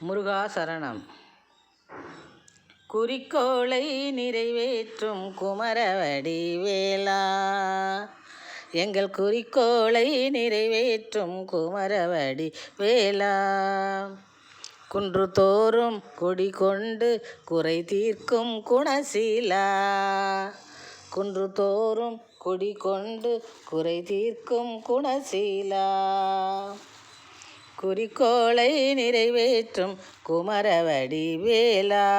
முருகா சரணம் குறிக்கோளை நிறைவேற்றும் குமரவடி வேலா எங்கள் குறிக்கோளை நிறைவேற்றும் குமரவடி வேலா குன்று தோறும் கொடி கொண்டு குறை தீர்க்கும் குணசீலா. குன்று தோறும் கொடி கொண்டு குறை தீர்க்கும் குணசீலா. குறிக்கோளை நிறைவேற்றும் குமரவடி வேலா.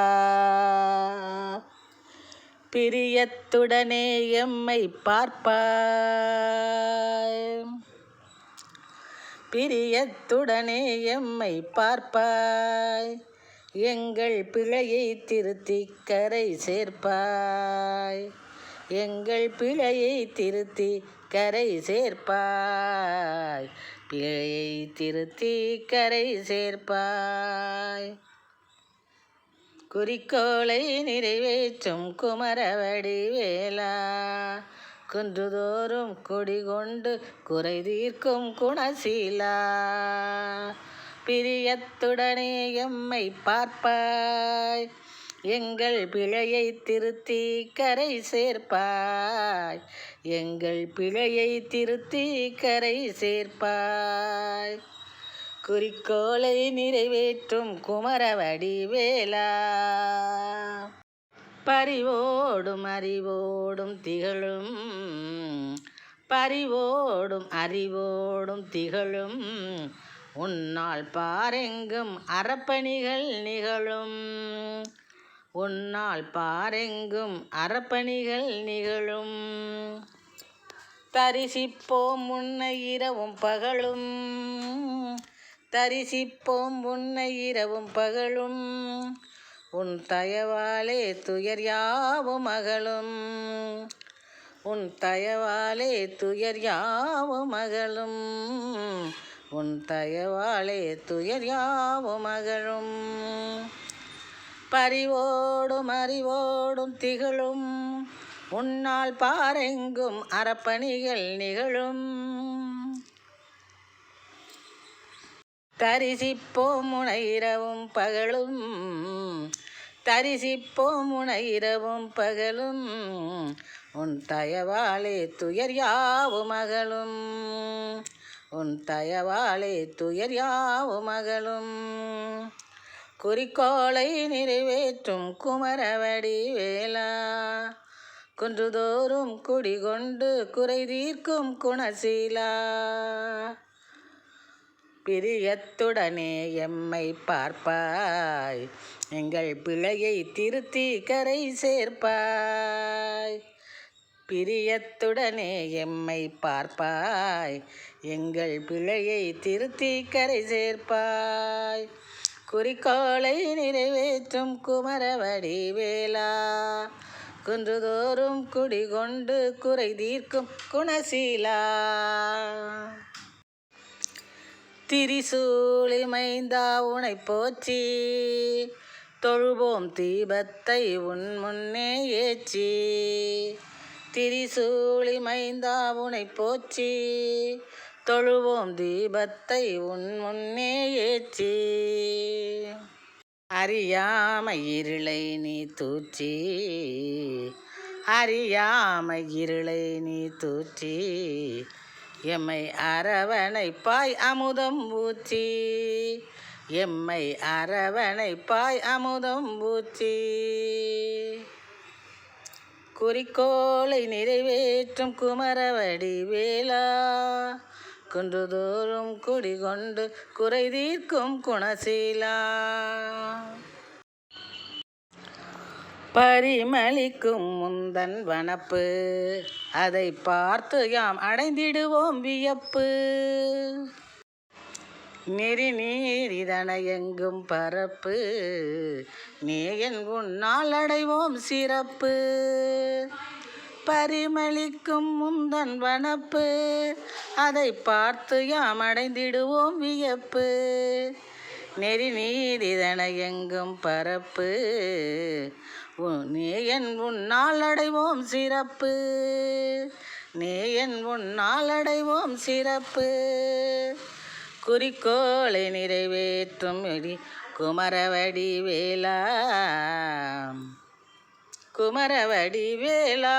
பிரியத்துடனே எம்மை பார்ப்பாய். பிரியத்துடனே எம்மை பார்ப்பாய். எங்கள் பிழையை திருத்தி கரை சேர்ப்பாய். எங்கள் பிழையை திருத்தி கரை சேர்ப்பாய். பிழையை திருத்தி கரை சேர்ப்பாய். குறிக்கோளை நிறைவேற்றும் குமரவடி வேலா குன்றுதோறும் கொடி கொண்டு குறை தீர்க்கும் குணசீலா. பிரியத்துடனே எம்மை பார்ப்பாய். எங்கள் பிழையை திருத்தி கரை சேர்ப்பாய். எங்கள் பிழையை திருத்தி கரை சேர்ப்பாய். குறிக்கோளை நிறைவேற்றும் குமரவடி வேலா பறிவோடும் அறிவோடும் திகழும் பறிவோடும் அறிவோடும் திகழும் உன்னால் பாரெங்கும் அறப்பணிகள் நிகழும். உன்னால் பாரெங்கும் அறப்பணிகள் நிகழும். தரிசிப்போம் உன்னை இரவும் பகலும். தரிசிப்போம் உன்னை இரவும் பகலும். உன் தயவாலே துயர் யாவும் மகளும் உன் தயவாலே துயர் யாவும் மகளும் உன் தயவாலே துயர் யாவும் மகளும் பறிவோடும் அறிவோடும் திகழும். உன்னால் பாரெங்கும் அறப்பணிகள் நிகழும். தரிசிப்போம் உனை இரவும் பகலும். தரிசிப்போம் உனை இரவும் பகலும். உன் தயவாலே துயர் யாவும் மகளும் உன் தயவாலே துயர் யாவும் மகளும் குறிக்கோளை நிறைவேற்றும் குமரவடி வேலா. குன்றுதோறும் குடிகொண்டு குறை தீர்க்கும் குணசீலா. பிரியத்துடனே எம்மை பார்ப்பாய். எங்கள் பிழையை திருத்தி கரை சேர்ப்பாய். பிரியத்துடனே எம்மை பார்ப்பாய். எங்கள் பிழையை திருத்தி கரை சேர்ப்பாய். குறிக்கோளை நிறைவேற்றும் குமரவடி வேளா குன்றுதோறும் குடிகொண்டு குறை தீர்க்கும் குணசீலா. திரிசூலி மைந்தா உனை போற்றி. தொழுவோம் தீபத்தை உன் முன்னே ஏற்றி. திரிசூலி மைந்தா உனை போற்றி. தொழுவோம் தீபத்தை உன் முன்னே ஏற்றி. அறியாமை இருளை நீ தூற்றி. அறியாமை இருளை நீ தூற்றி. எம்மை அரவணைப்பாய் அமுதம் ஊற்றி. எம்மை அரவணைப்பாய் அமுதம் ஊற்றி. குறிக்கோளை நிறைவேற்றும் குமரவடி வேலா. குன்றுதோறும் குடிகொண்டு குறை தீர்க்கும் குணசீலா. பரிமளிக்கும் முந்தன் வனப்பு அதை பார்த்து யாம் அடைந்திடுவோம் வியப்பு. நெறி நீர் இதனை எங்கும் பரப்பு நேயன் உன்னால் அடைவோம் சிறப்பு. பரிமளிக்கும் முந்தன் வனப்பு. அதை பார்த்து யாம் அடைந்திடுவோம் வியப்பு. நெறி நீர் இதனை எங்கும் பரப்பு. நேயன் உன்னால் அடைவோம் சிறப்பு. நேயன் உன்னால் அடைவோம் சிறப்பு. குறிக்கோளை நிறைவேற்றும் வெடி குமரவடி வேலா. குமரவடி வேலா